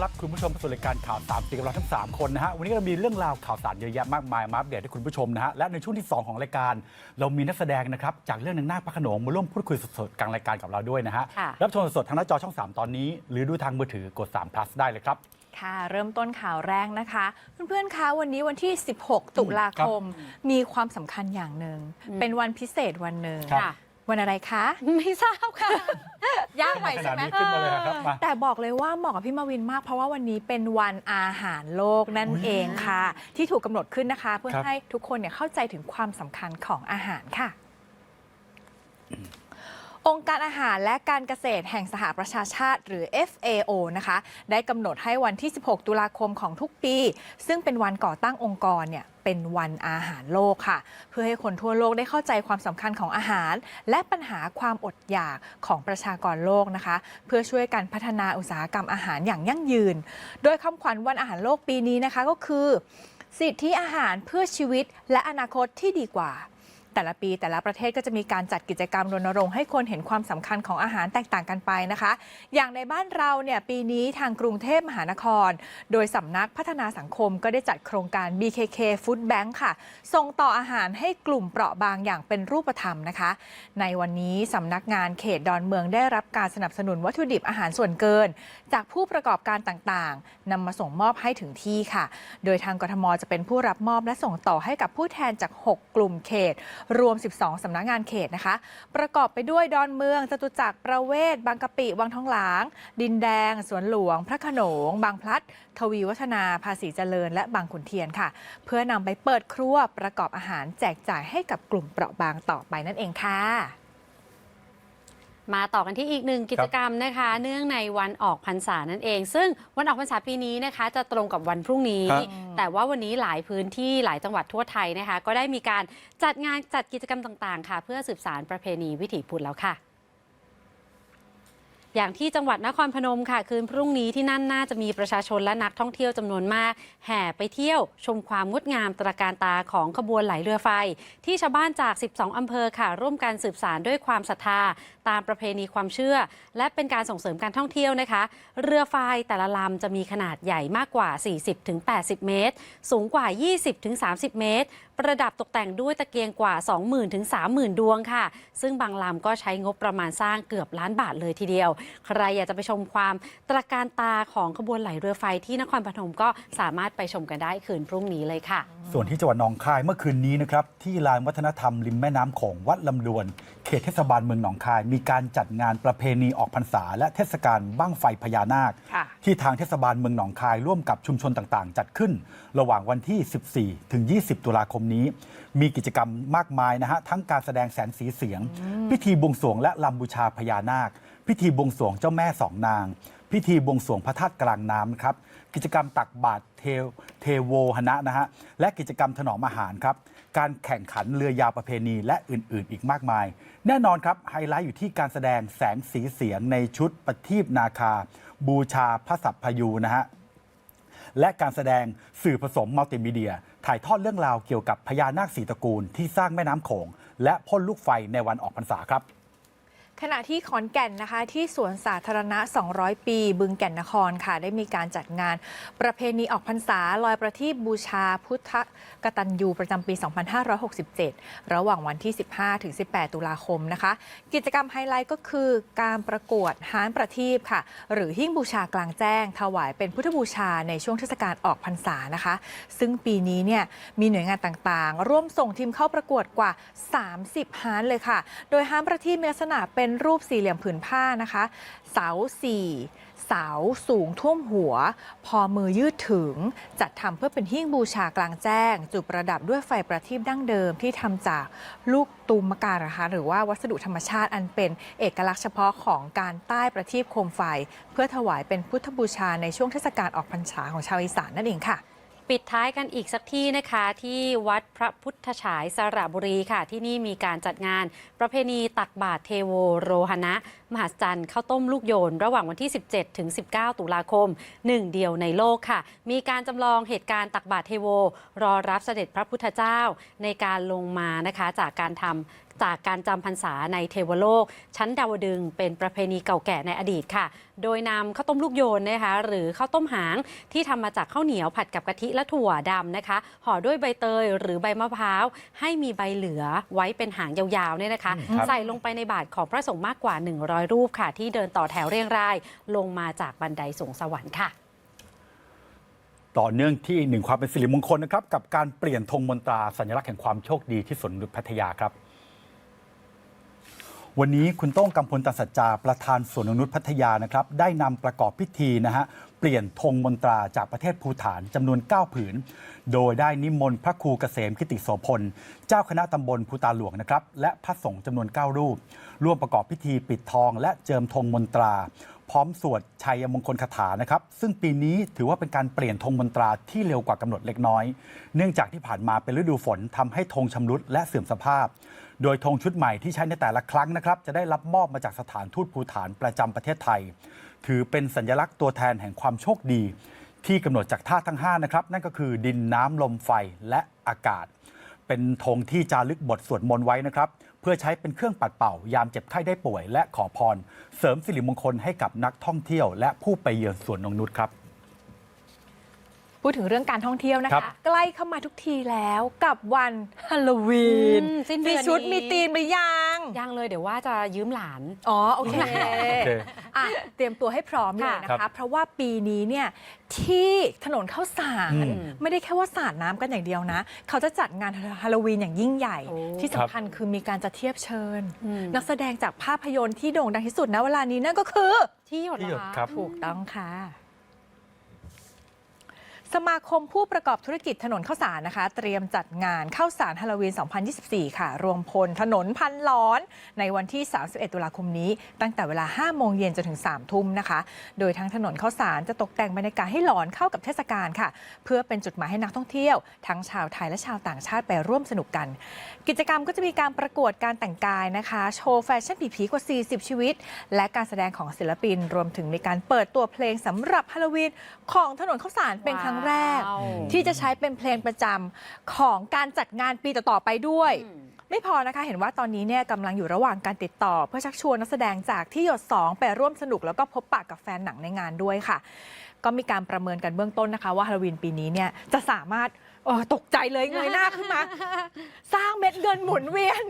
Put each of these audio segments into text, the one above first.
ดีค่ะขอต้อนรับคุณผู้ชมเข้าสู่รายการข่าวสามสีกับเราทั้ง 3 คนนะฮะ วันนี้เรามีเรื่องราวข่าวสารเยอะแยะมากมายมาอัปเดตให้คุณผู้ชมนะฮะ และในช่วงที่ 2 ของรายการ เรามีนักแสดงนะครับ จากเรื่องหนึ่งหน้าคพระโขนงมาร่วมพูดคุยสดๆกลางรายการกับเราด้วยนะฮะค่ะรับชมสดๆทางหน้าจอช่อง 3 ตอนนี้ หรือดูทางมือถือกด3 plus ได้เลยครับค่ะเริ่มต้นข่าวแรกนะคะ เพื่อนๆคะวันนี้วันที่ 16 ตุลาคม มีความสำคัญอย่างหนึ่งอืมเป็นวันพิเศษวันหนึ่งครับค่ะ วันอะไรคะ ไม่ทราบค่ะ ยากไปขใช่นาดไหม นี้ขึ้นมาเลยครับมา แต่บอกเลยว่าเหมาะกับพี่มาวินมาก เพราะว่าวันนี้เป็นวันอาหารโลกนั่นอุ๊ยเองค่ะ ที่ถูกกำหนดขึ้นนะคะ เพื่อครับ ให้ทุกคนเนี่ยเข้าใจถึงความสำคัญของอาหารค่ะ องค์การอาหารและการเกษตรแห่งสหประชาชาติ หรือ FAO นะคะ ได้กำหนดให้วันที่ 16 ตุลาคมของทุกปี ซึ่งเป็นวันก่อตั้งองค์กรเนี่ย เป็นวันอาหารโลกค่ะ เพื่อให้คนทั่วโลกได้เข้าใจความสำคัญของอาหาร และปัญหาความอดอยากของประชากรโลกนะคะ เพื่อช่วยกันพัฒนาอุตสาหกรรมอาหารอย่างยั่งยืน โดยคำขวัญวันอาหารโลกปีนี้นะคะก็คือ สิทธิอาหารเพื่อชีวิตและอนาคตที่ดีกว่า แต่ละปีแต่ละประเทศก็จะมีการจัดกิจกรรมรณรงค์ให้คนเห็นความสำคัญของอาหารแตกต่างกันไปนะคะ อย่างในบ้านเราเนี่ยปีนี้ทางกรุงเทพมหานคร โดยสำนักพัฒนาสังคมก็ได้จัดโครงการ BKK Food Bank ค่ะ ส่งต่ออาหารให้กลุ่มเปราะบางอย่างเป็นรูปธรรมนะคะ ในวันนี้สำนักงานเขตดอนเมืองได้รับการสนับสนุนวัตถุดิบอาหารส่วนเกิน จากผู้ประกอบการต่างๆนำมาส่งมอบให้ถึงที่ค่ะ โดยทางกทมจะเป็นผู้รับมอบและส่งต่อให้กับผู้แทนจาก 6 กลุ่มเขตรวม 12 สำนักงานเขตนะคะ ประกอบไปด้วยดอนเมืองจตุจักรประเวศบางกะปิ วังทองหลาง ดินแดง สวนหลวง พระโขนง บางพลัด ทวีวัฒนา ภาษีเจริญ และบางขุนเทียนค่ะ เพื่อนำไปเปิดครัวประกอบอาหารแจกจ่ายให้กับกลุ่มเปราะบางต่อไปนั่นเองค่ะ มาต่อกันที่อีกหนึ่งกิจกรรมนะคะ เนื่องในวันออกพรรษานั่นเอง ซึ่งวันออกพรรษาปีนี้นะคะ จะตรงกับวันพรุ่งนี้ ครับแต่ว่าวันนี้หลายพื้นที่หลายจังหวัดทั่วไทยนะคะ ก็ได้มีการจัดงานจัดกิจกรรมต่างๆ ค่ะ เพื่อสืบสารประเพณีวิถีพุทธแล้วค่ะ อย่างที่จังหวัดนครพนมค่ะ คืนพรุ่งนี้ที่นั่นน่าจะมีประชาชนและนักท่องเที่ยวจำนวนมาก แห่ไปเที่ยวชมความงดงามตระการตาของขบวนไหลเรือไฟ ที่ชาวบ้านจาก 12อำเภอค่ะ ร่วมกันสืบสารด้วยความศรัทธา ตามประเพณีความเชื่อ และเป็นการส่งเสริมการท่องเที่ยวนะคะ เรือไฟแต่ละลำจะมีขนาดใหญ่มากกว่า 40-80 เมตร สูงกว่า 20-30 เมตร ประดับตกแต่งด้วยตะเกียงกว่า 20,000ถึง30,000 ดวงค่ะ ซึ่งบางลำก็ใช้งบประมาณสร้างเกือบล้านบาทเลยทีเดียว ใครอยากจะไปชมความตระการตาของขบวนไหลเรือไฟที่นครปฐมก็สามารถไปชมกันได้คืนพรุ่งนี้เลยค่ะ ส่วนที่จังหวัดหนองคายเมื่อคืนนี้นะครับที่ลานวัฒนธรรมริมแม่น้ำโของวัดลำดวน เขตเทศบาลเมืองหนองคาย มีการจัดงานประเพณีออกพรรษา และเทศกาลบั้งไฟพญานาค ค่ะ ที่ทางเทศบาลเมืองหนองคายร่วมกับชุมชนต่างๆ จัดขึ้น ระหว่างวันที่ 14 ถึง 20 ตุลาคมนี้ มีกิจกรรมมากมายนะฮะทั้งการแสดงแสงสีเสียง พิธีบวงสรวงและลำบูชาพญานาค พิธีบวงสรวงเจ้าแม่สองนาง พิธีบวงสรวงพระธาตุกลางน้ำครับกิจกรรมตักบาตรเทวเทโวหนะนะฮะและกิจกรรมถนอมอาหารครับการแข่งขันเรือยาวประเพณีและอื่นๆ อีกมากมาย แน่นอนครับไฮไลท์อยู่ที่การแสดงแสงสีเสียงในชุดประทีปนาคา บูชาพระสัพพยูนะฮะและการแสดงสื่อผสมมัลติมีเดีย ถ่ายทอดเรื่องราวเกี่ยวกับพญานาคสีตระกูลที่สร้างแม่น้ำโขงและพ่นลูกไฟในวันออกพรรษาครับ ขณะที่ขอนแก่นนะคะ ที่สวนสาธารณะ 200 ปี บึงแก่นนครค่ะ ได้มีการจัดงานประเพณีออกพรรษาลอยประทีปบูชาพุทธกตัญญูประจำปี 2567 ระหว่างวันที่ 15 ถึง 18 ตุลาคมนะคะ กิจกรรมไฮไลท์ก็คือการประกวดฮานประทีปค่ะ หรือหิ้งบูชากลางแจ้ง ถวายเป็นพุทธบูชาในช่วงเทศกาลออกพรรษานะคะ ซึ่งปีนี้เนี่ยมีหน่วยงานต่างๆ ร่วมส่งทีมเข้าประกวดกว่า 30ฮานเลยค่ะ โดยฮานประทีปมีลักษณะเป็นรูปสี่เหลี่ยมผืนผ้านะคะ เสาสี่เสาสูงท่วมหัว พอมือยืดถึง จัดทำเพื่อเป็นหิ้งบูชากลางแจ้ง จุดประดับด้วยไฟประทีปดั้งเดิมที่ทำจากลูกตูมมะการะคะหรือว่าวัสดุธรรมชาติอันเป็นเอกลักษณ์เฉพาะของการใต้ประทีปโคมไฟ เพื่อถวายเป็นพุทธบูชาในช่วงเทศกาลออกพรรษาของชาวอีสานนั่นเองค่ะ ปิดท้ายกันอีกสักที่นะคะที่วัดพระพุทธฉายสระบุรีค่ะ ที่นี่มีการจัดงานประเพณีตักบาตรเทโวโรหณะ มหัศจรรย์ข้าวต้มลูกโยน ระหว่างวันที่ 17 ถึง 19 ตุลาคมหนึ่งเดียวในโลกค่ะ มีการจำลองเหตุการณ์ตักบาตรเทโว รอรับเสด็จพระพุทธเจ้าในการลงมานะคะจากการทำ จากการจำพรรษาในเทวโลก ชั้นดาวดึงส์เป็นประเพณีเก่าแก่ในอดีตค่ะ โดยนำข้าวต้มลูกโยนนะคะหรือข้าวต้มหางที่ทำมาจากข้าวเหนียวผัดกับกะทิและถั่วดำนะคะห่อด้วยใบเตยหรือใบมะพร้าว ให้มีใบเหลือไว้เป็นหางยาวๆเนี่ยนะคะอืมครับใส่ลงไปในบาตรของพระสงฆ์มากกว่า 100 รูปค่ะ ที่เดินต่อแถวเรียงราย ลงมาจากบันไดสูงสวรรค์ค่ะต่อเนื่องที่อีกหนึ่งความเป็นสิริมงคลนะครับ กับการเปลี่ยนธงมนตราสัญลักษณ์แห่งความโชคดีที่สวนนกนุษย์พัทยาครับ วันนี้คุณโต้งกำพลตัสัจจาประธานสวนนกนุษย์พัทยานะครับ ได้นำประกอบพิธีนะฮะเปลี่ยนธงมนตราจากประเทศภูฐานจำนวน 9 ผืน โดยได้นิมนต์พระครูเกษมกิติโสพล เจ้าคณะตำบลภูตาหลวงนะครับ และพระสงฆ์จำนวน 9 รูป ร่วมประกอบพิธีปิดทองและเจิมธงมนตรา พร้อมสวดชัยมงคลคาถานะครับ ซึ่งปีนี้ถือว่าเป็นการเปลี่ยนธงมนตราที่เร็วกว่ากำหนดเล็กน้อย เนื่องจากที่ผ่านมาเป็นฤดูฝนทำให้ธงชำรุดและเสื่อมสภาพ โดยธงชุดใหม่ที่ใช้ในแต่ละครั้งนะครับ จะได้รับมอบมาจากสถานทูตภูฐานประจำประเทศไทย ถือเป็นสัญลักษณ์ตัวแทนแห่งความโชคดี ที่กำหนดจากธาตุทั้ง5นะครับนั่นก็คือดินน้ำลมไฟและอากาศ เป็นธงที่จารึกบทสวดมนต์ไว้นะครับ เพื่อใช้เป็นเครื่องปัดเป่ายามเจ็บไข้ได้ป่วย และขอพร เสริมสิริมงคลให้กับนักท่องเที่ยว และผู้ไปเยือนสวนนงนุษย์ครับ พูดถึงเรื่องการท่องเที่ยวนะครัคะ บ ใกล้เข้ามาทุกทีแล้วกับวันฮาโลวีนอืมสิ้นเดืมีอนชุดนี้ มีธีมหรือยัง ยังเลยเดี๋ยวว่าจะยืมหลาน อ๋อ โอเคโอเคอะเตรียมตัวให้พร้อมเลยนะครัคะ บ เพราะว่าปีนี้เนี่ยที่ถนนข้าวสาร อืมไม่ได้แค่ว่าสาดน้ำกันอย่างเดียวนะ เขาจะจัดงานฮาโลวีนอย่างยิ่งใหญ่ โอ้ ที่สำคัญคือมีการจะเทียบเชิญอืมนักแสดงจากภาพยนตร์ที่โด่งดังที่สุดนะเวลานี้นั่นก็คือ ที่หยดที่เหหรยอดคะครับ ถูกต้องค่ะ สมาคมผู้ประกอบธุรกิจถนนข้าวสารนะคะ เตรียมจัดงานข้าวสารฮาโลวีน 2024 ค่ะ รวมพลถนนพันล้อน ในวันที่ 31 ตุลาคมนี้ ตั้งแต่เวลา 5 โมงเย็นจนถึง 3 ทุ่มนะคะ โดยทั้งถนนข้าวสารจะตกแต่งบรรยากาศให้หลอนเข้ากับเทศกาลค่ะ เพื่อเป็นจุดหมายให้นักท่องเที่ยว ทั้งชาวไทยและชาวต่างชาติไปร่วมสนุกกัน กิจกรรมก็จะมีการประกวดการแต่งกายนะคะ โชว์แฟชั่นผีๆกว่า 40 ชีวิต และการแสดงของศิลปิน รวมถึงมีการเปิดตัวเพลงสำหรับฮาโลวีนของถนนข้าวสารเป็นครั้งแรกว้าวที่จะใช้เป็นเพลงประจำของการจัดงานปีต่อๆไปด้วยอืมไม่พอนะคะ เห็นว่าตอนนี้เนี่ยกำลังอยู่ระหว่างการติดต่อ เพื่อชักชวนนักแสดงจากที่หยด2ไปร่วมสนุกแล้วก็พบปะกับแฟนหนังในงานด้วยค่ะ ก็มีการประเมินกันเบื้องต้นนะคะ ว่าฮาโลวีนปีนี้เนี่ยจะสามารถเออตกใจเลยเงยหน้าขึ้นมา สร้างเม็ดเงินหมุนเวียน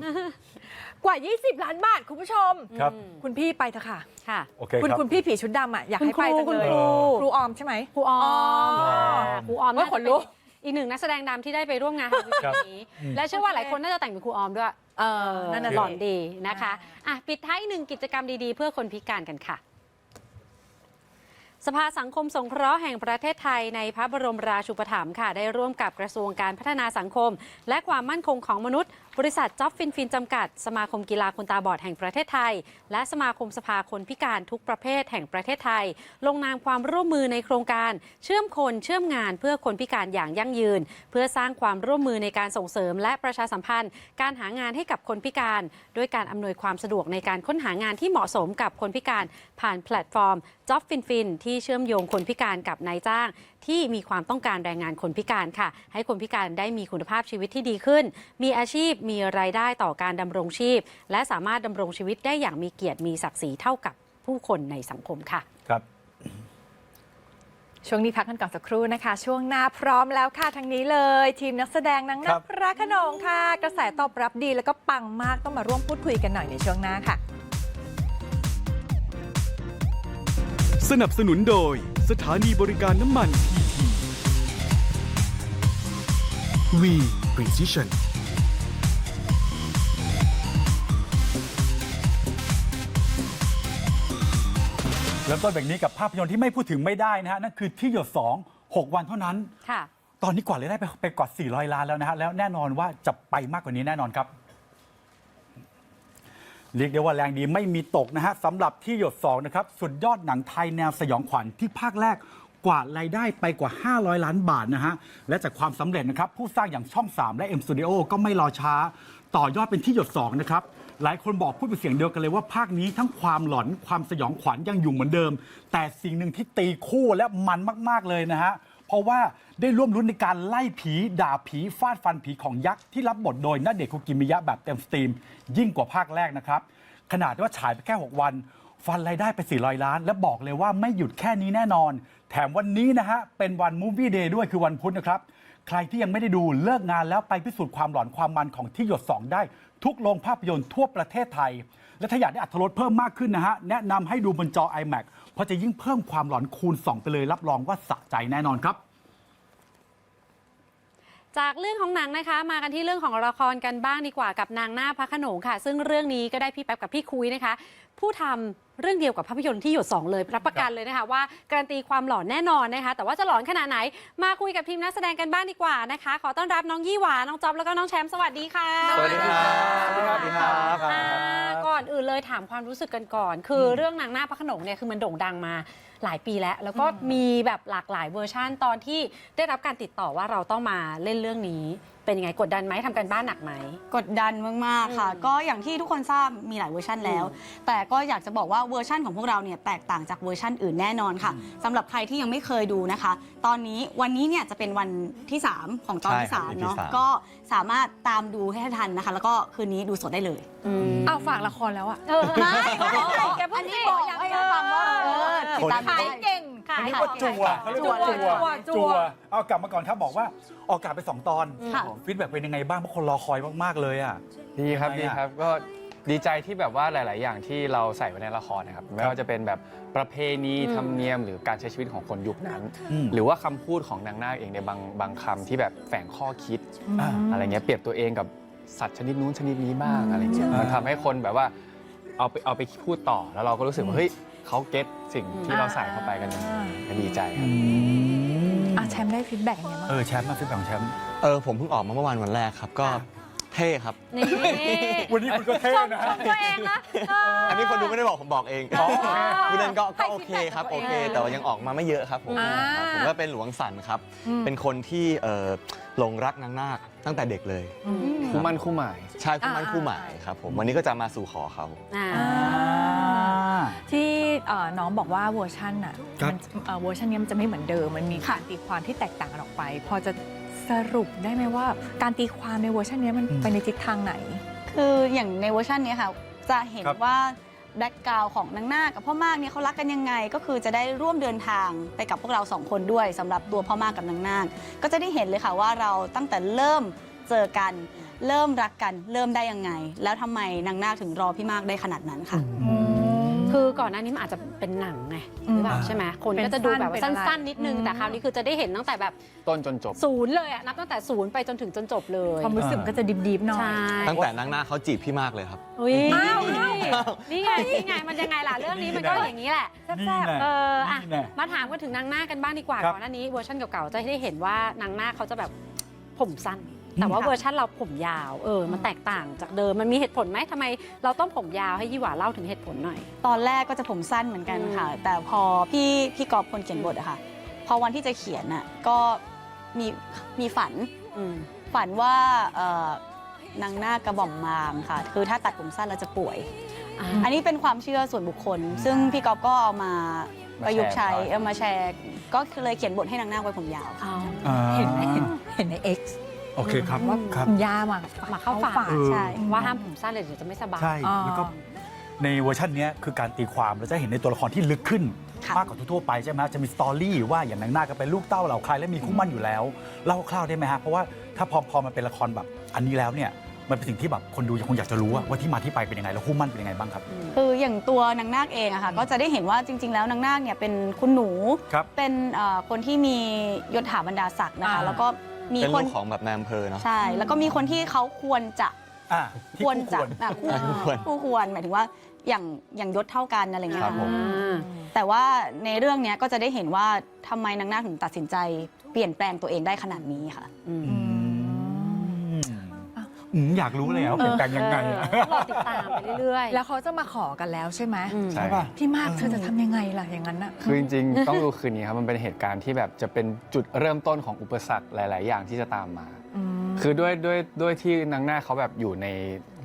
กว่า 20 ล้านบาทคุณผู้ชม ครับอืมคุณพี่ไปเถอะค่ะ ค่ะ โอเคคุณครับ คุณพี่ผีชุดดำอะอยากคุณให้ไปจังครูเลยคุณครู ครูออมใช่ไหม ครูออมอ๋อครูออมโอ้ยน่าจะขนลุก เป็นอีกหนึ่งนักแสดงดำที่ได้ไปร่วมงานฮาโลวีนครับปีนี้และเชื่อว่าหลายคนน่าจะแต่งเป็นครูออมด้วย เออนั่นน่ะหล่อนสิดีนะคะอ่าอะปิดท้ายอีกหนึ่งกิจกรรมดีๆ เพื่อคนพิการกันค่ะ สภาสังคมสงเคราะห์แห่งประเทศไทยในพระบรมราชูปถัมภ์ค่ะ ได้ร่วมกับกระทรวงการพัฒนาสังคม และความมั่นคงของมนุษย์บริษัทจ็อบฟินฟินจำกัด สมาคมกีฬาคนตาบอดแห่งประเทศไทย และสมาคมสภาคนพิการทุกประเภทแห่งประเทศไทย ลงนามความร่วมมือในโครงการ เชื่อมคนเชื่อมงานเพื่อคนพิการอย่างยั่งยืน เพื่อสร้างความร่วมมือในการส่งเสริม และประชาสัมพันธ์ การหางานให้กับคนพิการ ด้วยการอำนวยความสะดวกในการค้นหางานที่เหมาะสมกับคนพิการ ผ่านแพลตฟอร์ม Job Fin Fin ที่เชื่อมโยงคนพิการกับนายจ้างที่มีความต้องการแรงงานคนพิการค่ะ ให้คนพิการได้มีคุณภาพชีวิตที่ดีขึ้น มีอาชีพมีรายได้ต่อการดำรงชีพ และสามารถดำรงชีวิตได้อย่างมีเกียรติมีศักดิ์ศรีเท่ากับผู้คนในสังคมค่ะ ครับช่วงนี้พักกันก่อนสักครู่นะคะ ช่วงหน้าพร้อมแล้วค่ะทางนี้เลย ทีมนักแสดงนางครันับกพระโขนงค่ะ กระแสตอบรับดีแล้วก็ปังมากต้องมาร่วมพูดคุยกันหน่อยในช่วงหน้าค่ะ สนับสนุนโดย สถานีบริการน้ำมันพีทีวี Precision เริ่มต้นแบบนี้กับภาพยนตร์ที่ไม่พูดถึงไม่ได้นะฮะ นั่นคือที่หยด2 6 วันเท่านั้น ค่ะ ตอนนี้กว่าเลยได้ไปไปกว่า 400 ล้านแล้วนะฮะ แล้วแน่นอนว่าจะไปมากกว่านี้แน่นอนครับ เรียกได้ว่าแรงดีไม่มีตกนะฮะสำหรับที่หยด2นะครับสุดยอดหนังไทยแนวสยองขวัญที่ภาคแรกกว่ารายได้ไปกว่า 500 ล้านบาทนะฮะ และจากความสำเร็จนะครับ ผู้สร้างอย่างช่อง 3 และ M Studio ก็ไม่รอช้า ต่อยอดเป็นที่หยด 2 นะครับ หลายคนบอกพูดเป็นเสียงเดียวกันเลยว่าภาคนี้ทั้งความหลอนความสยองขวัญยังอยู่เหมือนเดิม แต่สิ่งหนึ่งที่ตีคู่และมันมาก ๆ เลยนะฮะ เพราะว่าได้ร่วมรุ้นในการไล่ผีด่าผีฟาดฟันผีของยักษ์ที่รับบทโดยนาเดชน์คุกิมิยะแบบเต็มสตรีม ยิ่งกว่าภาคแรกนะครับ ขนาดว่าฉายไปแค่ 6 วัน ฟันรายได้ไป400 ล้าน และบอกเลยว่าไม่หยุดแค่นี้แน่นอน แถมวันนี้นะฮะเป็นวันมูฟวี่เดย์ด้วยคือวันพุธนะครับ ใครที่ยังไม่ได้ดูเลิกงานแล้วไปพิสูจน์ความหลอนความมันของที่หยด2ได้ ทุกโรงภาพยนตร์ทั่วประเทศไทย และถ้าอยากได้อัตรสเพิ่มมากขึ้นนะฮะ แนะนำให้ดูบนจอ iMac เพราะจะยิ่งเพิ่มความหลอนคูณ 2 ไปเลยรับรองว่าสะใจแน่นอนครับ จากเรื่องของหนังนะคะ มากันที่เรื่องของละครกันบ้างดีกว่ากับนางหน้าพระโขนงค่ะ ซึ่งเรื่องนี้ก็ได้พี่แป๊บกับพี่คุยนะคะ ผู้ทำเรื่องเดียวกับภาพยนตร์ที่หยดสองเลย รับประกันเลยนะคะ ว่าการันตีความหลอนแน่นอนนะคะ แต่ว่าจะหลอนขนาดไหน มาคุยกับทีมนักแสดงกันบ้างดีกว่านะคะ ขอต้อนรับน้องยี่หวาน้องจ๊อบแล้วก็น้องแชมป์สวัสดีค่ะสวัสดีครับสวัสดีครับอ่าก่อนอื่นเลยถามความรู้สึกกันก่อน คือเรื่องนางหน้าพระโขนงเนี่ยคือมันโด่งดังมา หลายปีแล้ว แล้วก็มีแบบหลากหลายเวอร์ชั่นตอนที่ได้รับการติดต่อว่าเราต้องมาเล่นเรื่องนี้ เป็นยังไงกดดันไหมทำกันบ้านหนักไหม กดดันมากๆค่ะ อืมก็อย่างที่ทุกคนทราบมีหลายเวอร์ชันแล้ว แต่ก็อยากจะบอกว่าเวอร์ชันของพวกเราเนี่ยแตกต่างจากเวอร์ชันอื่นแน่นอนค่ะสำหรับใครที่ยังไม่เคยดูนะคะ ตอนนี้วันนี้เนี่ยจะเป็นวันที่ 3 ของตอนที่ใช่ครับ3เนาะวันที่สาม ก็สามารถตามดูให้ทันนะคะ แล้วก็คืนนี้ดูสดได้เลยเอาฝากละครแล้วอะ เออไม่แกพูดอันนี้สิบอกให้ฟังว่าเออติดตามขายได้เก่ง ขายเรียกขอว่างจัวเขาเรียกว่าจั่จัววจั่วจัวเอากลับมาก่อนครับบอกว่าออกอากาศไปสองตอนค่ะ ฟีดแบ็กเป็นยังไงบ้างเพราะคนรอคอยมากๆเลยอะ ดีครับทำไมดีอะครับก็ดีใจที่แบบว่าหลาย ๆ อย่างที่เราใส่ไว้ในละครนะครับไม่ว่าจะเป็นแบบประเพณีธรรมเนียม หรือการใช้ชีวิตของคนยุคนั้น อืม หรือว่าคำพูดของนางนาคเองในบางบางคำที่แบบแฝงข้อคิด อ่าอะไรเงี้ยเปรียบตัวเองกับสัตว์ชนิดนู้นชนิดนี้บ้างอะไรเงี้ยอืมมันทำให้คนแบบว่าเอาไปเอาไปพูดต่อแล้วเราก็รู้สึกว่าเฮ้ย เขาเก็ตสิ่งที่เราใส่เข้าไปกันอย่างนี้ก็ดีใจครับ อะแชมป์ได้ฟีดแบ็กยังไงบ้าง เออแชมป์มาฟีดแบ็กของแชมป์ เออผมเพิ่งออกมาเมื่อวานวันแรกครับ ก็ค่ะ เท่ครับ นี่วันนี้คุณก็เท่ชมนะ ชมตัวเองนะเอออันนี้คนดูไม่ได้บอกผมบอกเองอ๋อผู้เล่นก็ก็ให้โอเค feedback ครับกับตัโอวเองเค แต่ว่ายังออกมาไม่เยอะครับผมอ่าครับผมก็เป็นหลวงสันครับ อืม เป็นคนที่เอ่อหลงรักนางนาคตั้งแต่เด็กเลยคู่มั่นคู่หมาย ใช่คู่มั่นอ่า คู่หมายครับผมวันนี้ก็จะมาสู่ขอเขา อ่าอ่าที่เอ่อน้องบอกว่าเวอร์ชันอะครับ มันเอ่อเวอร์ชันนี้มันจะไม่เหมือนเดิม มันมีการตีความที่แตกต่างกันออกไป พอจะ สรุปได้ไหมว่า การตีความในเวอร์ชันนี้มันไปในทิศทางไหน คืออย่างในเวอร์ชันเนี้ยค่ะ จะเห็นครับว่าแบ็กกราวของนางนาคกับพ่อมากเนี่ยเขารักกันยังไง ก็คือจะได้ร่วมเดินทางไปกับพวกเราสองคนด้วยสำหรับตัวพ่อมากกับนางนาคก็จะได้เห็นเลยค่ะว่าเราตั้งแต่เริ่มเจอกัน เริ่มรักกัน เริ่มได้ยังไง แล้วทำไมนางนาคถึงรอพี่มากได้ขนาดนั้นค่ะ คือก่อนหน้านี้มันอาจจะเป็นหนังไงหรือเปล่าอืมใช่ไหมคนเป็นก็จะดูแบบว่าสั้นเป็นอะไรสั้นๆนิดนึงอืมแต่คราวนี้คือจะได้เห็นตั้งแต่แบบต้นจนจบ ศูนย์เลยอะนับตั้งแต่ศูนย์ไปจนถึงจนจบเลยความรู้สึกก็จะดิบๆหน่อยใช่ตั้งแต่นางนาคเขาจีบพี่มากเลยครับ อุ้ยอ้าวอ้าวนี่ไงนี่ไงมันยังไงล่ะเรื่องนี้มันก็อย่างนี้แหละนี่แน่เอออะนี่แน่มาถามกันถึงนางนาคกันบ้างดีกว่าครับก่อนหน้านี้เวอร์ชันเก่าๆจะได้เห็นว่านางนาคเขาจะแบบผมสั้น แต่ว่าค่ะเวอร์ชันเราผมยาวเออมันแตกต่างจากเดิมมันมีเหตุผลไหมทำไม เราต้องผมยาวให้ยี่หว่าเล่าถึงเหตุผลหน่อย ตอนแรกก็จะผมสั้นเหมือนกันค่ะ แต่พอพี่พี่กอบคนเขียนบทอะค่ะ พอวันที่จะเขียนอะก็มีมีฝันอืมฝันว่าเอ่อนางนาคกระบ่อมมามค่ะ คือถ้าตัดผมสั้นแล้วจะป่วย อ่าอันนี้เป็นความเชื่อส่วนบุคคล ซึ่งพี่กอบก็เอามาประยุกต์ใช้มาแชร์เอามาแชร์ ก็เลยเขียนบทให้นางนาคไว้ผมยาวเอาอ่า เห็นเห็นเห็นใน X โอเคครับว่าครับ คุณย่ามามาเข้าฝันเออ ใช่ ว่าห้ามผมสั้นเลยเดี๋ยวจะไม่สบาย ใช่ อ่า แล้วก็ในเวอร์ชันเนี้ยคือการตีความเราจะเห็นในตัวละครที่ลึกขึ้น ค่ะ มากกว่าทั่วๆไปใช่ไหมจะมีสตอรี่ว่าอย่างนางนาคก็เป็นลูกเต้าเหล่าใครและมีคู่มั่นอยู่แล้วเล่าคร่าวๆได้ไหมฮะเพราะว่าถ้าพอพอมันเป็นละครแบบ อันนี้แล้วเนี่ยมันเป็นสิ่งที่แบบคนดูยังคงอยากจะรู้อะว่าที่มาที่ไปเป็นยังไงแล้วคู่มั่นเป็นยังไงบ้างครับ คืออย่างตัวนางนาคเองอะค่ะก็จะได้เห็นว่าจริง ๆ แล้วนางนาคเนี่ยเป็นคุณหนู ครับ เป็นเอ่อคนที่มียศถาบรรดาศักดิ์นะคะอ่า แล้วก็ มีเป็นคลูนกของแบบนายอำเภอเนาะ ใช่ แล้วก็มีคนที่เขาควรจะอะที่ควรจะคู่อะคู่คู่ควร คู่ควรหมายถึงว่าอย่างอย่างยศเท่ากันอะไรเงี้ยครับผมอ่าแต่ว่าในเรื่องเนี้ยก็จะได้เห็นว่าทำไมนางนาคถึงตัดสินใจ เปลี่ยนแปลงตัวเองได้ขนาดนี้ค่ะ อืมอืม อืมอยากรู้เลยอะว่าเปลี่ยนแปลงยังไงอะ เออต้องรอติดตามไปเรื่อยๆ แล้วเขาจะมาขอกันแล้วใช่ไหมอืมใช่ใช่ป่ะ พี่มากเธอจะทำยังไงล่ะอย่างนั้นน่ะ คือจริงๆ ต้องดูคืนนี้ครับ มันเป็นเหตุการณ์ที่แบบจะเป็นจุดเริ่มต้นของอุปสรรคหลาย ๆ อย่างที่จะตามมาอืมคือด้วยด้วยด้วยที่นางหน้าเขาแบบอยู่ใน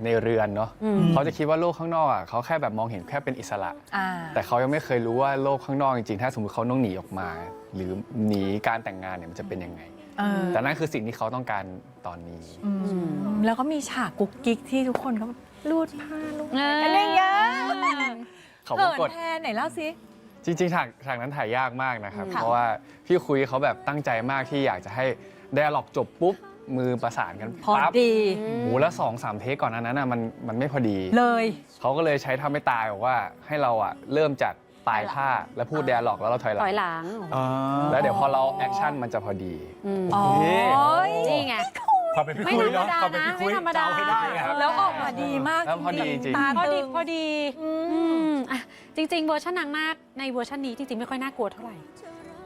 ในเรือนเนาะอืม เขาจะคิดว่าโลกข้างนอกอะเขาแค่แบบมองเห็นแค่เป็นอิสระ อ่า แต่เขายังไม่เคยรู้ว่าโลกข้างนอกจริง ๆ ถ้าสมมติเขาต้องหนีออกมา หรือหนีการแต่งงานเนี่ยมันจะเป็นยังไง เออแต่นั่นคือสิ่งที่เขาต้องการตอนนี้ อืมแล้วก็มีฉากกุ๊กกิ๊กที่ทุกคนก็รูดผ้าลูบเออออะไรอย่างเงี้ยเขาเขิก็นกด แทนไหนเล่าสิจริงๆฉากฉากนั้นถ่ายยากมากนะครับค่ะเพราะว่าพี่คุยเขาแบบตั้งใจมากที่อยากจะให้ไดอะล็อกจบปุ๊บ มือประสานกันพอปั๊บดีโอ้โหแล้วสองสามเทคก่อนหนานั้นน่ะมันมันไม่พอดี เลย เขาก็เลยใช้ทำให้ตายบอกว่าให้เราอะเริ่มจาก ปลายผ้าแล้วพูดไดอะล็อกแล้วเราถอยหลัถง อยหลังอ่าแล้วเดี๋ยวพอเราแอคชั่นมันจะพอดี อืมอ๋อนี่ไงความเป็นพี่ไม่คุยธรรมเนาะดาความเป็นนะพี่คุยไม่ธรรมดาเอให้ได้อะแล้วออกมาดีมากแล้วพอดีจริง ตาพอตึดีงพอดีอืมอืมอะจริง ๆ เวอร์ชันนางนาคในเวอร์ชันนี้จริง ๆ ไม่ค่อยน่ากลัวเท่าไหร่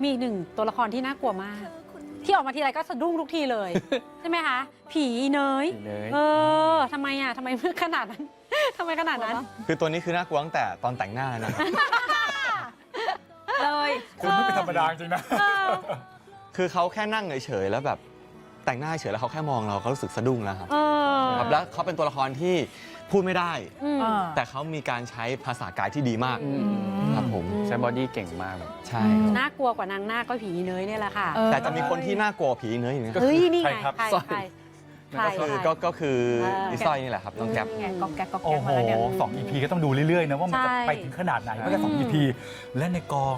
มีอีกหนึ่งตัวละครที่น่ากลัวมาก ที่ออกมาทีไรก็สะดุ้งทุกทีเลย ใช่ไหมคะ ผีเนยผีเนย เออทำไมอะทำไมขนาดนั้น ทำไมขนาดนั้น คือตัวนี้คือน่ากลัวตั้งแต่ตอนแต่งหน้าแล้วนะครับเลยคุณไม่เป็นธรรมดาจริงนะ คือเขาแค่นั่งเฉยๆแล้วแบบแต่งหน้าเฉยแล้วเขาแค่มองเราเขารู้สึกสะดุ้งแล้วครับเออครับแล้วเขาเป็นตัวละครที่พูดไม่ได้ อืมอ่าแต่เขามีการใช้ภาษากายที่ดีมากอืมครับผมใช้บอดี้เก่งมากแบบใช่น่ากลัวกว่านางนาคก็ผีเนยเนี่ยแหละค่ะ เออ แต่จะมีคนที่น่ากลัวผีเนื้ออยู่นะ เฮ้ย นี่ไงใครครับ ใครสร้อยใคร ใครก็คือใครก็ก็คือเอออีสร้อยนี่แหละครับน้องแก๊ป ไงก๊อกแก๊กก๊อกโอ้แก๊กโหมาแล้วเนี่ย สองอีพีก็ต้องดูเรื่อยๆนะว่ามันจะใช่ ไปถึงขนาดไหนไม่ใช่สองอีพีและในกอง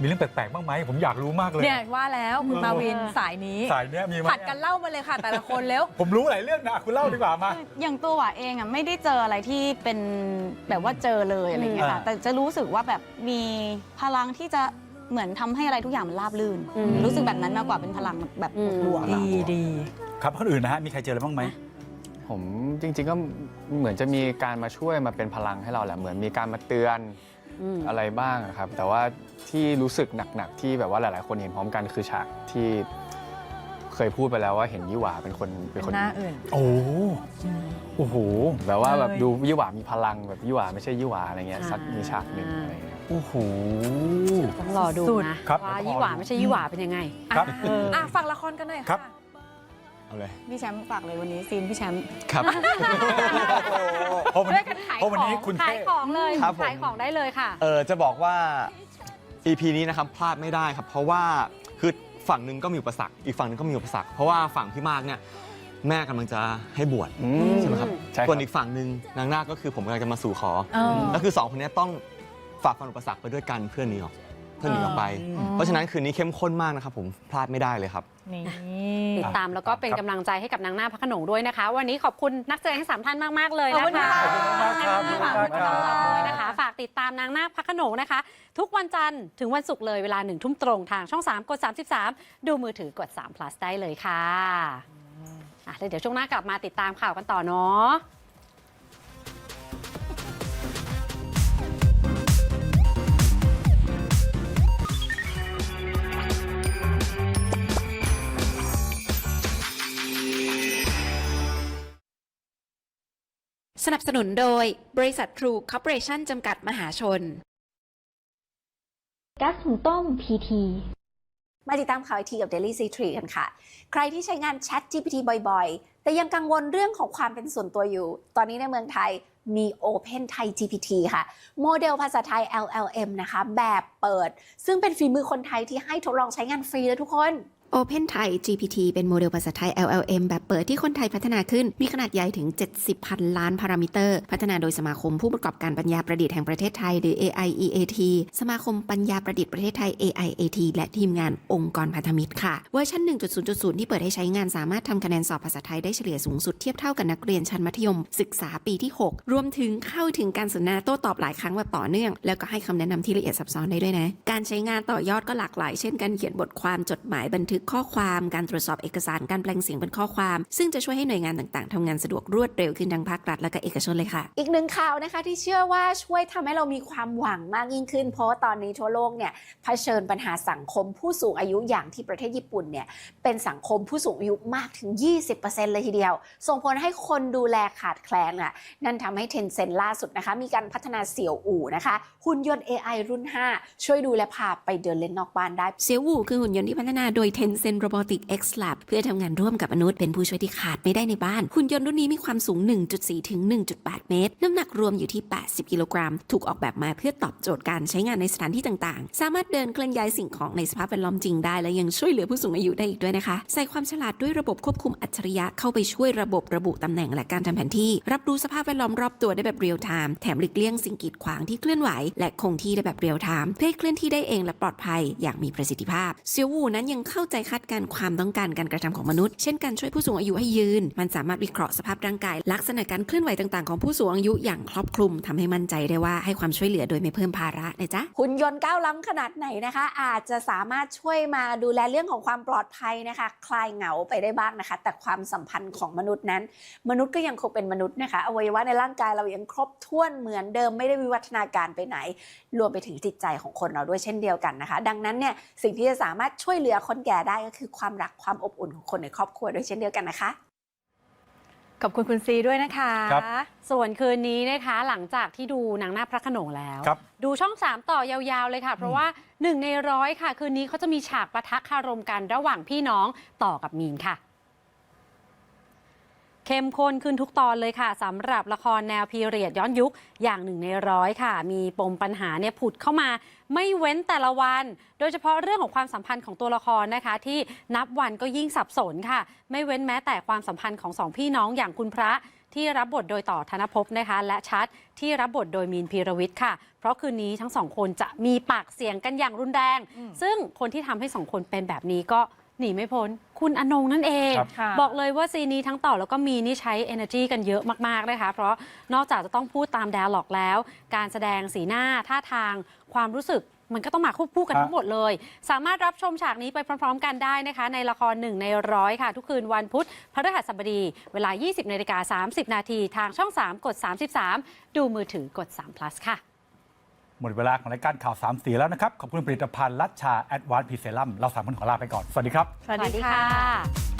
มีเรื่องแปลกๆบ้างไหมผมอยากรู้มากเลย เนี่ยว่าแล้วคุณมาวินสายนี้สายเนี้ยมีไหมผัดกันเล่ามาเลยค่ะ แต่ละคนแล้วผมรู้หลายเรื่องนะคุณเล่าดีกว่ามา อย่างตัวหวาเองอะไม่ได้เจออะไรที่เป็นแบบว่าเจอเลยอะไรอย่างเงี้ยค่ะ อ่า แต่จะรู้สึกว่าแบบมีพลังที่จะเหมือนทำให้อะไรทุกอย่างมันราบรื่น อืม รู้สึกแบบนั้นมากกว่าเป็นพลังแบบอืมบวกๆอะดีดีครับคนอื่นนะฮะมีใครเจออะไรบ้างไหมผมจริง ๆ ก็เหมือนจะมีการมาช่วยมาเป็นพลังให้เราแหละ เหมือนมีการมาเตือนอืมอะไรบ้างอะครับ แต่ว่าที่รู้สึกหนักๆที่แบบว่าหลายๆ คนเห็นพร้อมกันคือฉากที่เคยพูดไปแล้วว่าเห็นยี่หวาเป็นคนเป็นคนหน้าอื่น โอ้โอ้โหแบบว่าแบบเลยดูยี่หวามีพลังแบบยี่หวาไม่ใช่ยี่หวาอะไรเงี้ยอ่าสักมีฉากหนึ่งอะไรเงี้ย โอ้โห ต้องรอดูสุด นะครับว่ายี่หว่าไม่ใช่ยี่หว่าเป็นยังไง ครับเออ อ่อะฟังละครกันหน่อยครัค่ะ บ เอาเลยพี่แชมป์ฝากเลยวันนี้ซีนพี่แชมป์ ครับ เพราะวันช่วนี้ยกันขายเพราะวันนี้ของคุณขายเท่ ของเลยครับผม ขายของได้เลยค่ะ เออจะบอกว่า EP นี้นะครับพลาดไม่ได้ครับ เพราะว่าคือฝั่งหนึ่งก็มีอุปสรรคอีกฝั่งหนึ่งก็มีอุปสรรค เพราะว่าฝั่งพี่มากเนี่ยแม่กำลังจะให้บวชอืม ใช่ไหมครับใช่ครับส่วนอีกฝั่งหนึ่งนางนาคก็คือผมกำลังจะมาสู่ขอเออก็คือสองคนนี้ต้องฝ่าฟันอุปสรรคไปด้วยกันเพื่อหนีออกเพื่อหนีออกไป เพราะฉะนั้นคืนนี้เข้มข้นมากนะครับผมพลาดไม่ได้เลยครับ นี่ติดตามแล้วก็เป็นกำลังใจให้กับนางหน้าคพระโขนงด้วยนะคะ วันนี้ขอบคุณนักแสดงทั้งสามท่านมาก ๆ เลยขอบนะคุณคะค่ะขอบคุณมากครับฝากคุณผู้ชมด้วยนะคะ ฝากติดตามนางนาคพระโขนงนะคะ ทุกวันจันทร์ถึงวันศุกร์เลยเวลาหนึ่งทุ่มตรงทางช่อง 3 กด 33 ดูมือถือกด3 plus ได้เลยค่ะอะแล้วเดี๋ยวช่วงหน้ากลับมาติดตามข่าวกันต่อเนาะ สนับสนุนโดยบริษัททรูคอร์ปอเรชั่นจำกัดมหาชน ก๊าซหุงต้ม PT มาติดตามข่าวไอทีกับ Daily c 3กันค่ะ ใครที่ใช้งาน Chat GPT บ่อยๆ แต่ยังกังวลเรื่องของความเป็นส่วนตัวอยู่ ตอนนี้ในเมืองไทยมี Open Thai GPT ค่ะ โมเดลภาษาไทย LLM นะคะ แบบเปิด ซึ่งเป็นฝีมือคนไทยที่ให้ทดลองใช้งานฟรีเลยทุกคน Open Thai GPT เป็นโมเดลภาษาไทย LLM แบบเปิดที่คนไทยพัฒนาขึ้น มีขนาดใหญ่ถึง 70 พันล้านพารามิเตอร์ พัฒนาโดยสมาคมผู้ประกอบการปัญญาประดิษฐ์แห่งประเทศไทย หรือ AIEAT สมาคมปัญญาประดิษฐ์ประเทศไทย AIAT และทีมงานองค์กรพันธมิตรค่ะ เวอร์ชัน 1.0.0 ที่เปิดให้ใช้งานสามารถทำคะแนนสอบภาษาไทยได้เฉลี่ยสูงสุดเทียบเท่ากับนักเรียนชั้นมัธยม ศึกษาปีที่ 6 รวมถึงเข้าถึงการสนทนาโต้ตอบหลายครั้งแบบต่อเนื่อง แล้วก็ให้คำแนะนำที่ละเอียดซับซ้อนได้ด้วยนะ การใช้งานต่อยอดก็หลากหลาย เช่นการเขียนบทความจดหมายบันทึกข้อความการตรวจสอบเอกสารการแปลงเสียงเป็นข้อความ ซึ่งจะช่วยให้หน่วยงานต่างๆทำงานสะดวกรวดเร็วขึ้นทั้งภาครัฐและก็เอกชนเลยค่ะ อีกหนึ่งข่าวนะคะที่เชื่อว่าช่วยทำให้เรามีความหวังมากยิ่งขึ้น เพราะว่าตอนนี้ทั่วโลกเนี่ยเผชิญปัญหาสังคมผู้สูงอายุอย่างที่ประเทศญี่ปุ่นเนี่ยเป็นสังคมผู้สูงอายุมากถึง 20%เลยทีเดียว ส่งผลให้คนดูแลขาดแคลนอะนั่นทำให้เทนเซ็นล่าสุดนะคะ มีการพัฒนาเสี่ยวอู่นะคะ หุ่นยนต์ AI รุ่น 5 ช่วยดูแลพาไปเดินเล่นนอกบ้านได้เซียววูคือหุ่นยนต์ที่พัฒนาโดย Tencent Robotic X Lab เพื่อทำงานร่วมกับมนุษย์เป็นผู้ช่วยที่ขาดไม่ได้ในบ้าน หุ่นยนต์รุ่นนี้มีความสูง 1.4 ถึง 1.8 เมตร น้ำหนักรวมอยู่ที่ 80 กิโลกรัม ถูกออกแบบมาเพื่อตอบโจทย์การใช้งานในสถานที่ต่างๆ สามารถเดินเคลื่อนย้ายสิ่งของในสภาพแวดล้อมจริงได้ และยังช่วยเหลือผู้สูงอายุได้อีกด้วยนะคะ ใส่ความฉลาดด้วยระบบควบคุมอัจฉริยะเข้าไปช่วยระบบระบุตำแหน่งและการทำแผนที่ รับรู้สภาพแวดล้อมรอบตัวได้แบบเรียลไทม์แถมหลีกเลี่ยงสิ่งกีดขวางที่เคลื่อนไหว และคงที่ได้แบบเรียลไทม์เพื่อเคลื่อนที่ได้เองและปลอดภัยอย่างมีประสิทธิภาพเซียววูนั้นยังเข้าใจคาดการณ์ความต้องการการกระทำของมนุษย์ เช่นการช่วยผู้สูงอายุให้ยืน มันสามารถวิเคราะห์สภาพร่างกาย ลักษณะการเคลื่อนไหวต่างๆของผู้สูงอายุอย่างครอบคลุมทำให้มั่นใจได้ว่าให้ความช่วยเหลือโดยไม่เพิ่มภาระนะจ๊ะหุ่นยนต์ก้าวล้ำขนาดไหนนะคะ อาจจะสามารถช่วยมาดูแลเรื่องของความปลอดภัยนะคะ คลายเหงาไปได้บ้างนะคะ แต่ความสัมพันธ์ของมนุษย์นั้น มนุษย์ก็ยังคงเป็นมนุษย์นะคะอวัยวะในร่างกายเรายังครบถ้วนเหมือนเดิมไม่ได้วิวัฒนาการไปไหน รวมไปถึงจิตใจของคนเราด้วยเช่นเดียวกันนะคะ ดังนั้นเนี่ยสิ่งที่จะสามารถช่วยเหลือคนแก่ได้ก็คือความรักความอบอุ่นของคนในครอบครัวด้วยเช่นเดียวกันนะคะขอบคุณคุณซีด้วยนะคะ ครับส่วนคืนนี้นะคะหลังจากที่ดูหนังหน้าพระโขนงแล้ว ครับดูช่อง 3 ต่อยาวๆเลยค่ะ เพราะว่าหนึ่งในร้อยค่ะ คืนนี้เขาจะมีฉากประทะคารมกันระหว่างพี่น้องต่อกับมีนค่ะ เข้มข้นขึ้นทุกตอนเลยค่ะสำหรับละครแนวพีเรียดย้อนยุคอย่างหนึ่งในร้อยค่ะ มีปมปัญหาเนี่ยผุดเข้ามาไม่เว้นแต่ละวัน โดยเฉพาะเรื่องของความสัมพันธ์ของตัวละครนะคะ ที่นับวันก็ยิ่งสับสนค่ะ ไม่เว้นแม้แต่ความสัมพันธ์ของสองพี่น้องอย่างคุณพระที่รับบทโดยต่อธนภพนะคะ และชัดที่รับบทโดยมีนพีรวิทย์ค่ะ เพราะคืนนี้ทั้งสองคนจะมีปากเสียงกันอย่างรุนแรง ซึ่งคนที่ทำให้สองคนเป็นแบบนี้ก็ หนีไม่พ้น คุณอนงนั่นเอง ครับค่ะ บอกเลยว่าซีนนี้ทั้งต่อแล้วก็มีนี่ใช้ energy กันเยอะมากๆนะคะ เพราะนอกจากจะต้องพูดตามแดร์ล็อกแล้ว การแสดงสีหน้าท่าทาง ความรู้สึกมันก็ต้องมาควบคู่กันครับ ทั้งหมดเลย สามารถรับชมฉากนี้ไปพร้อม ๆ กันได้นะคะ ในละครหนึ่งในร้อยค่ะ ทุกคืนวันพุธพฤหัสบดี เวลา 20นาฬิกา30 นาทีทางช่อง 3 กด 33 ดูมือถือกด3 plus ค่ะ หมดเวลาของรายการข่าวสามสีแล้วนะครับ ขอบคุณผลิตภัณฑ์ลัชชาแอดวานซ์พีเซรัมเราสามคนขอลาไปก่อน สวัสดีครับ สวัสดีค่ะ